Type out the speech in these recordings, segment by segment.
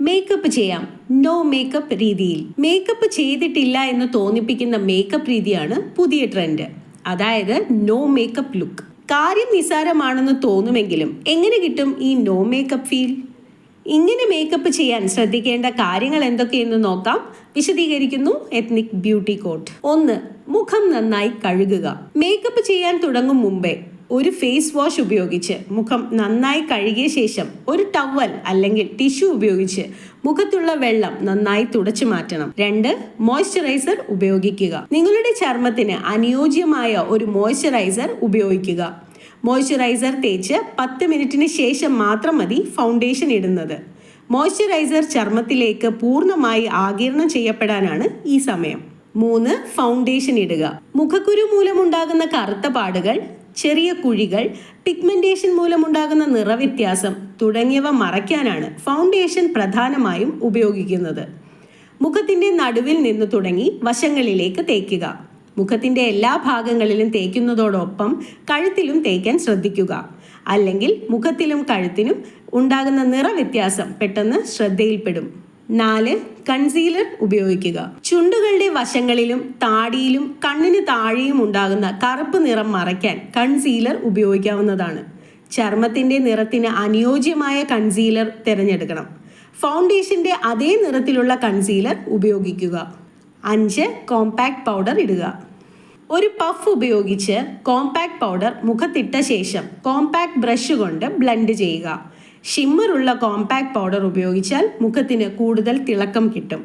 Makeup ചെയ്യാം. No makeup രീതിയിൽ. Makeup ചെയ്തിട്ടില്ല എന്ന് തോന്നിപ്പിക്കുന്ന മേക്കപ്പ് രീതിയാണ് പുതിയ ട്രെൻഡ് അതായത് നോ മേക്കപ്പ് ലുക്ക് കാര്യം നിസാരമാണെന്ന് തോന്നുമെങ്കിലും എങ്ങനെ കിട്ടും ഈ നോ മേക്കപ്പ് ഫീൽ ഇങ്ങനെ മേക്കപ്പ് ചെയ്യാൻ ശ്രദ്ധിക്കേണ്ട കാര്യങ്ങൾ എന്തൊക്കെയെന്ന് നോക്കാം. വിശദീകരിക്കുന്നു എത്നിക് ബ്യൂട്ടി കോട്ട് ഒന്ന് മുഖം നന്നായി കഴുകുക. മേക്കപ്പ് ചെയ്യാൻ തുടങ്ങും മുമ്പേ ഒരു ഫേസ് വാഷ് ഉപയോഗിച്ച് മുഖം നന്നായി കഴുകിയ ശേഷം ഒരു ടവൽ അല്ലെങ്കിൽ ടിഷ്യൂ ഉപയോഗിച്ച് മുഖത്തുള്ള വെള്ളം നന്നായി തുടച്ചു മാറ്റണം. രണ്ട് മോയ്സ്ചറൈസർ ഉപയോഗിക്കുക. നിങ്ങളുടെ ചർമ്മത്തിന് അനുയോജ്യമായ ഒരു മോയ്സ്ചറൈസർ ഉപയോഗിക്കുക. മോയ്സ്ചറൈസർ തേച്ച് പത്ത് മിനിറ്റിന് ശേഷം മാത്രം മതി ഫൗണ്ടേഷൻ ഇടുന്നത്. മോയ്സ്ചറൈസർ ചർമ്മത്തിലേക്ക് പൂർണമായി ആകിരണം ചെയ്യപ്പെടാനാണ് ഈ സമയം. മൂന്ന് ഫൗണ്ടേഷൻ ഇടുക. മുഖക്കുരു മൂലമുണ്ടാകുന്ന കറുത്ത പാടുകൾ ചെറിയ കുഴികൾ പിഗ്മെന്റേഷൻ മൂലമുണ്ടാകുന്ന നിറവ്യത്യാസം തുടങ്ങിയവ മറയ്ക്കാനാണ് ഫൗണ്ടേഷൻ പ്രധാനമായും ഉപയോഗിക്കുന്നത്. മുഖത്തിന്റെ നടുവിൽ നിന്ന് തുടങ്ങി വശങ്ങളിലേക്ക് തേക്കുക. മുഖത്തിന്റെ എല്ലാ ഭാഗങ്ങളിലും തേക്കുന്നതോടൊപ്പം കഴുത്തിലും തേക്കാൻ ശ്രദ്ധിക്കുക. അല്ലെങ്കിൽ മുഖത്തിലും കഴുത്തിനും ഉണ്ടാകുന്ന നിറവ്യത്യാസം പെട്ടെന്ന് ശ്രദ്ധയിൽപ്പെടും. നാല് കൺസീലർ ഉപയോഗിക്കുക. ചുണ്ടുകളുടെ വശങ്ങളിലും താടിയിലും കണ്ണിന് താഴെയും ഉണ്ടാകുന്ന കറുപ്പ് നിറം മറയ്ക്കാൻ കൺസീലർ ഉപയോഗിക്കാവുന്നതാണ്. ചർമ്മത്തിന്റെ നിറത്തിന് അനുയോജ്യമായ കൺസീലർ തിരഞ്ഞെടുക്കണം. ഫൗണ്ടേഷന്റെ അതേ നിറത്തിലുള്ള കൺസീലർ ഉപയോഗിക്കുക. അഞ്ച് കോമ്പാക്ട് പൗഡർ ഇടുക. ഒരു പഫ് ഉപയോഗിച്ച് കോമ്പാക്ട് പൗഡർ മുഖത്തിട്ട ശേഷം കോമ്പാക്ട് ബ്രഷ് കൊണ്ട് ബ്ലെൻഡ് ചെയ്യുക. ഷിമ്മറുള്ള കോമ്പാക്ട് പൗഡർ ഉപയോഗിച്ചാൽ മുഖത്തിന് കൂടുതൽ തിളക്കം കിട്ടും.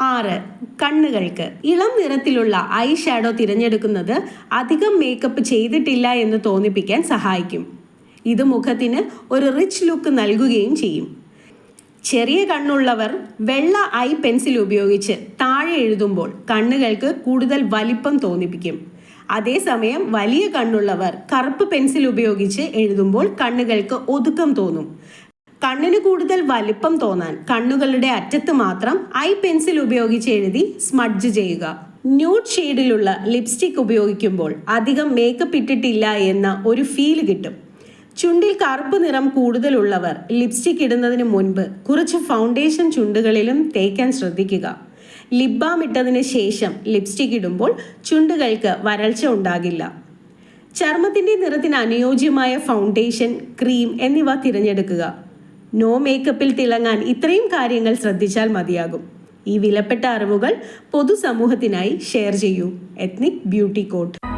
ആറ് കണ്ണുകൾക്ക് ഇളം നിറത്തിലുള്ള ഐ ഷാഡോ തിരഞ്ഞെടുക്കുന്നത് അധികം മേക്കപ്പ് ചെയ്തിട്ടില്ല എന്ന് തോന്നിപ്പിക്കാൻ സഹായിക്കും. ഇത് മുഖത്തിന് ഒരു റിച്ച് ലുക്ക് നൽകുകയും ചെയ്യും. ചെറിയ കണ്ണുള്ളവർ വെള്ള ഐ പെൻസിൽ ഉപയോഗിച്ച് താഴെ എഴുതുമ്പോൾ കണ്ണുകൾക്ക് കൂടുതൽ വലിപ്പം തോന്നിപ്പിക്കും. അതേസമയം വലിയ കണ്ണുള്ളവർ കറുപ്പ് പെൻസിൽ ഉപയോഗിച്ച് എഴുതുമ്പോൾ കണ്ണുകൾക്ക് ഒതുക്കം തോന്നും. കണ്ണിന് കൂടുതൽ വലിപ്പം തോന്നാൻ കണ്ണുകളുടെ അറ്റത്ത് മാത്രം ഐ പെൻസിൽ ഉപയോഗിച്ച് എഴുതി സ്മഡ്ജ് ചെയ്യുക. ന്യൂഡ് ഷെയ്ഡിലുള്ള ലിപ്സ്റ്റിക് ഉപയോഗിക്കുമ്പോൾ അധികം മേക്കപ്പ് ഇട്ടിട്ടില്ല എന്ന ഒരു ഫീൽ കിട്ടും. ചുണ്ടിൽ കറുപ്പ് നിറം കൂടുതലുള്ളവർ ലിപ്സ്റ്റിക് ഇടുന്നതിന് മുൻപ് കുറച്ച് ഫൗണ്ടേഷൻ ചുണ്ടുകളിലും തേക്കാൻ ശ്രദ്ധിക്കുക. ലിപ് ബാം ഇട്ടതിന് ശേഷം ലിപ്സ്റ്റിക് ഇടുമ്പോൾ ചുണ്ടുകൾക്ക് വരൾച്ച ഉണ്ടാകില്ല. ചർമ്മത്തിന്റെ നിറത്തിന് അനുയോജ്യമായ ഫൗണ്ടേഷൻ ക്രീം എന്നിവ തിരഞ്ഞെടുക്കുക. നോ മേക്കപ്പിൽ തിളങ്ങാൻ ഇത്രയും കാര്യങ്ങൾ ശ്രദ്ധിച്ചാൽ മതിയാകും. ഈ വിലപ്പെട്ട അറിവുകൾ പൊതുസമൂഹത്തിനായി ഷെയർ ചെയ്യൂ. Ethnic beauty code